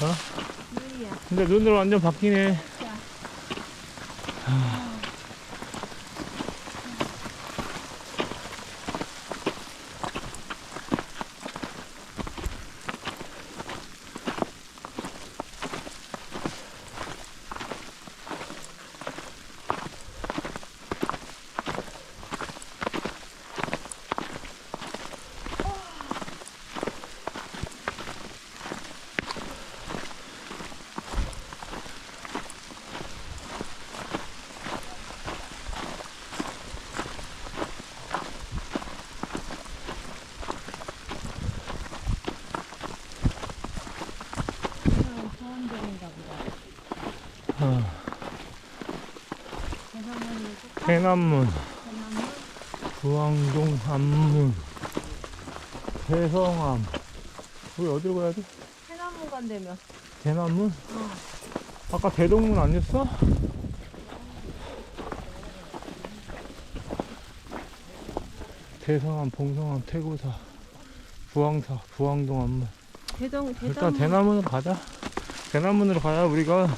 어? 근데 눈으로 완전 바뀌네. 보다. 해남문, 대나무. 부항동 안문, 대성암. 우리 어디로 가야 돼? 해나무 간다며. 대남문? 어. 아까 대동문 아니었어? 대성암, 봉성암, 태고사, 부항사, 부항동 안문. 대동. 일단 대나무로 가자. 대나무로 가야 우리가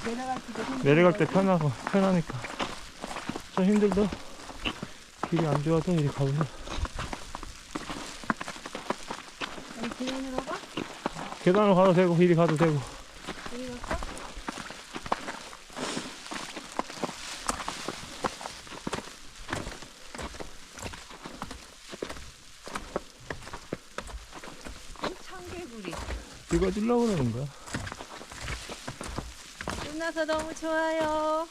내려갈 때 편하고 편하니까. 좀 힘들다. 길이 안 좋아서 이리 가보자. 진행으로 가? 계단으로 가도 되고 이리 가도 되고. 우리 갈까? 참개구리. 이거 주려고 그러는 거야. 끝나서 너무 좋아요.